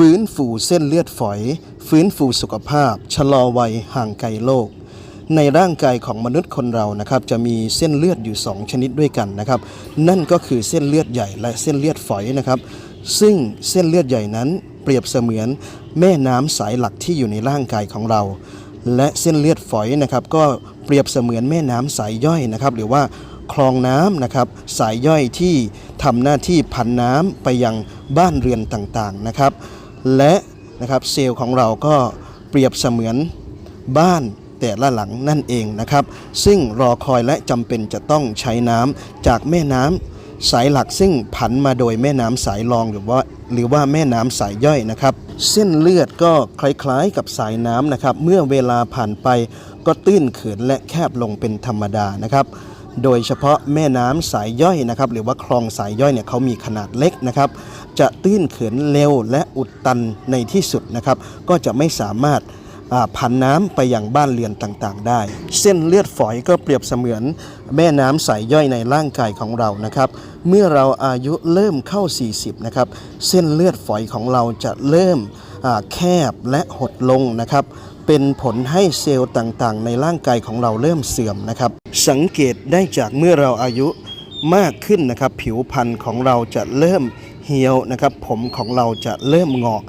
ฟื้นฟูเส้นเลือดฝอย ฟื้นฟูสุขภาพ ชะลอวัยห่างไกลโรคในร่างกายของมนุษย์คนเรานะครับ จะมีเส้นเลือดอยู่ 2 ชนิดด้วยกันนะครับ นั่นก็คือเส้นเลือดใหญ่และเส้นเลือดฝอยนะครับ ซึ่งเส้นเลือดใหญ่นั้นเปรียบเสมือนแม่น้ำสายหลักที่อยู่ในร่างกายของเรา และเส้นเลือดฝอยนะครับ ก็เปรียบเสมือนแม่น้ำสายย่อยนะครับ หรือว่าคลองน้ำนะครับสายย่อยที่ทำหน้าที่พันน้ำไปยังบ้านเรือนต่างๆนะครับ และนะครับเซลล์ของเราก็เปรียบเสมือนบ้านแต่ละหลังนั่นเองนะครับ ซึ่งรอคอยและจำเป็นจะต้องใช้น้ำจากแม่น้ำสายหลักซึ่งผันมาโดยแม่น้ำสายรองหรือว่าหรือว่าแม่น้ำสายย่อยนะครับ เส้นเลือดก็คล้ายๆกับสายน้ำนะครับ เมื่อเวลาผ่านไปก็ตื้นเขินและแคบลงเป็นธรรมดานะครับ โดยเฉพาะแม่น้ำสายย่อยนะครับหรือว่าคลองสายย่อยเนี่ยเขามีขนาดเล็กนะครับ จะตื้นเขินเร็วและอุดตันในที่สุดนะครับ ก็จะไม่สามารถอ่านน้ำไปยังบ้านเรือนต่างๆ ได้ เส้นเลือดฝอยก็เปรียบเสมือนแม่น้ำสายย่อยในร่างกายของเรานะครับ เมื่อเราอายุเริ่มเข้า 40 นะครับ เส้นเลือดฝอยของเราจะเริ่ม แคบและหดลงนะครับ เป็นผลให้เซลล์ต่างๆ ในร่างกายของเราเริ่มเสื่อมนะครับ สังเกตได้จากเมื่อเราอายุมากขึ้นนะครับ ผิวพรรณของเราจะเริ่มเหี่ยวนะครับ ผมของเราจะเริ่มงอก